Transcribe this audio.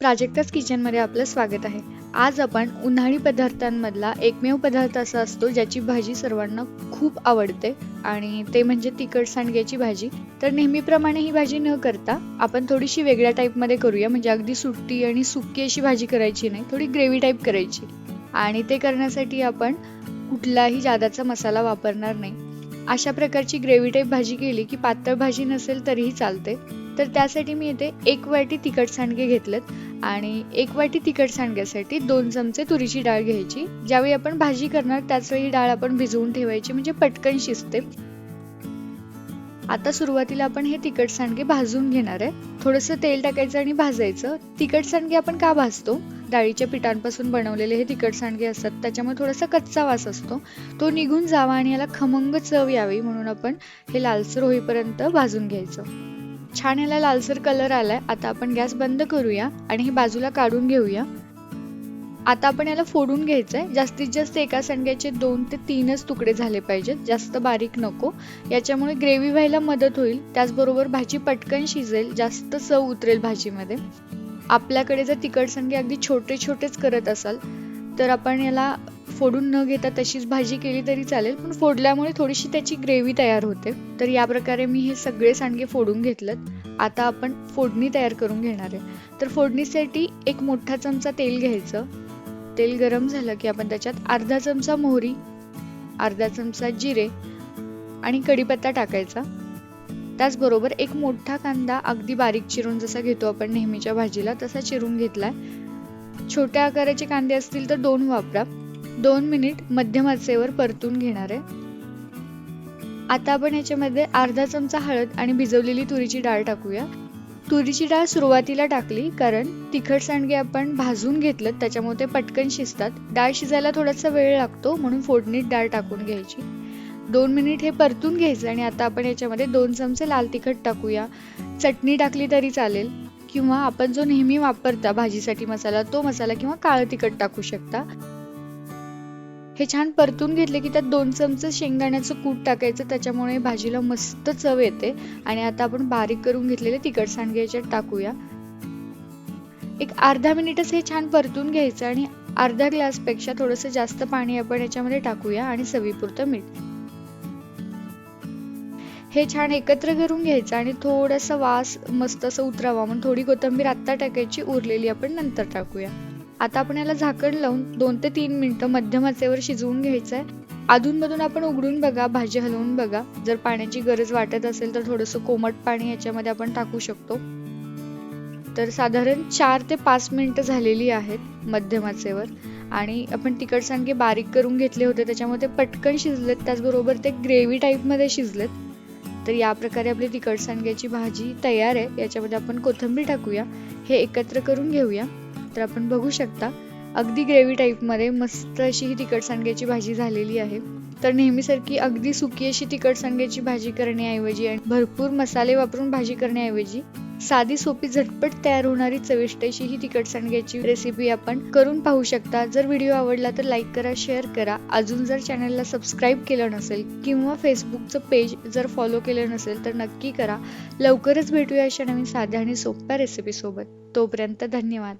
प्राजक्ताच किचनमध्ये आपलं स्वागत आहे. आज आपण उन्हाळी पदार्थांमधला एकमेव पदार्थ असा असतो ज्याची भाजी सर्वांना खूप आवडते आणि ते म्हणजे तिखट सांडग्याची भाजी. तर नेहमीप्रमाणे ही भाजी न करता आपण थोडीशी वेगळ्या टाईपमध्ये करूया म्हणजे अगदी सुट्टी आणि सुकी अशी भाजी करायची नाही थोडी ग्रेव्ही टाईप करायची. आणि ते करण्यासाठी आपण कुठलाही जादाचा मसाला वापरणार नाही. अशा प्रकारची ग्रेव्ही टाईप भाजी केली की पातळ भाजी नसेल तरीही चालते. तर त्यासाठी मी इथे एक वाटी तिखट सांडगे घेतलेत आणि एक वाटी तिखट सांडग्यासाठी दोन चमचे तुरीची डाळ घ्यायची. ज्यावेळी आपण भाजी करणार त्याचवेळी डाळ आपण भिजवून ठेवायची म्हणजे पटकन शिजते. आता सुरुवातीला आपण हे तिखट सांडगे भाजून घेणार आहे. थोडंसं तेल टाकायचं आणि भाजायचं. तिखट सांडगे आपण का भाजतो? डाळीच्या पिठांपासून बनवलेले हे तिखट सांडगे असतात त्याच्यामुळे थोडासा कच्चा वास असतो. तो निघून जावा आणि याला खमंग चव यावी म्हणून आपण हे लालसर होईपर्यंत भाजून घ्यायचं. छान याला लालसर कलर आलाय. आता आपण गॅस बंद करूया आणि हे बाजूला काढून घेऊया. आता आपण याला फोडून घ्यायचंय. जास्तीत जास्त एका सांडग्याचे दोन ते तीनच तुकडे झाले पाहिजेत. जास्त बारीक नको. याच्यामुळे ग्रेव्ही व्हायला मदत होईल. त्याचबरोबर भाजी पटकन शिजेल. जास्त चव उतरेल भाजीमध्ये. आपल्याकडे जर तिखट सांडगे अगदी छोटे छोटेच करत असाल तर आपण याला फोडून न घेता तशीच भाजी केली तरी चालेल. पण फोडल्यामुळे थोडीशी त्याची ग्रेव्ही तयार होते. तर या प्रकारे मी हे सगळे सांडगे फोडून घेतलं आता आपण फोडणी तयार करून घेणार आहे. तर फोडणीसाठी एक मोठा चमचा तेल घ्यायचं. तेल गरम झालं की आपण त्याच्यात अर्धा चमचा मोहरी अर्धा चमचा जिरे आणि कढीपत्ता टाकायचा. त्याचबरोबर एक मोठा कांदा अगदी बारीक चिरून जसा घेतो आपण नेहमीच्या भाजीला तसा चिरून घेतलाय. छोट्या आकाराचे कांदे असतील तर दोन वापरा. दोन मिनिट मध्यम आचेवर परतून घेणार आहे. आता आपण याच्यामध्ये अर्धा चमचा हळद आणि भिजवलेली तुरीची डाळ टाकूया. तुरीची डाळ सुरुवातीला टाकली कारण तिखट सांडगे आपण भाजून घेतलं त्याच्यामुळे ते पटकन शिजतात. डाळ शिजायला थोडासा वेळ लागतो म्हणून फोडणीत डाळ टाकून घ्यायची. दोन मिनिट हे परतून घ्यायचं आणि आता आपण याच्यामध्ये दोन चमचे लाल तिखट टाकूया. चटणी टाकली तरी चालेल किंवा आपण जो नेहमी वापरता भाजीसाठी मसाला तो मसाला किंवा काळं तिखट टाकू शकता. हे छान परतून घेतले की त्यात दोन चमचे शेंगदाण्याचं कूट टाकायचं त्याच्यामुळे भाजीला मस्त चव येते. आणि आता आपण बारीक करून घेतलेले तिखट सांडगे याच्यात टाकूया. एक अर्धा मिनिटच हे छान परतून घ्यायचं आणि अर्धा ग्लासपेक्षा थोडंसं जास्त पाणी आपण याच्यामध्ये टाकूया आणि चवीपुरतं मीठ. हे छान एकत्र करून घ्यायचं आणि थोडासा वास मस्त असं उतरावा म्हणून थोडी कोथिंबीर आत्ता टाकायची उरलेली आपण नंतर टाकूया. आता आपण याला झाकण लावून दोन ते तीन मिनटं मध्यम आचेवर शिजवून आहे अधूनमधून आपण उघडून बघा भाजी हलवून बघा. जर पाण्याची गरज वाटत असेल तर थोडंसं कोमट पाणी याच्यामध्ये आपण टाकू शकतो. तर साधारण चार ते पाच मिनटं झालेली आहेत मध्यमाचेवर आणि आपण तिखट सांडगे बारीक करून घेतले होते त्याच्यामध्ये ते पटकन शिजलेत. त्याचबरोबर ते ग्रेव्ही टाईपमध्ये शिजलेत. तर या प्रकारे आपली तिखट सांडग्याची भाजी तयार आहे. याच्यामध्ये आपण कोथिंबीर टाकूया. हे एकत्र करून घेऊया. तर आपण बघू शकता अगदी ग्रेव्ही टाईपमध्ये मस्त अशी ही तिखट सांडग्याची भाजी झालेली आहे. तर नेहमीसारखी अगदी सुकी अशी तिखट सांग्याची भाजी करण्याऐवजी आणि भरपूर मसाले वापरून भाजी करण्याऐवजी साधी सोपी झटपट तयार होणारी चविष्ट अशी ही तिखट सांडग्याची रेसिपी आपण करून पाहू शकता. जर व्हिडिओ आवडला तर लाईक करा शेअर करा. अजून जर चॅनलला सबस्क्राईब केलं नसेल किंवा फेसबुकचं पेज जर फॉलो केलं नसेल तर नक्की करा. लवकरच भेटूया अशा नवीन साध्या आणि सोप्या रेसिपीसोबत तोपर्यंत धन्यवाद.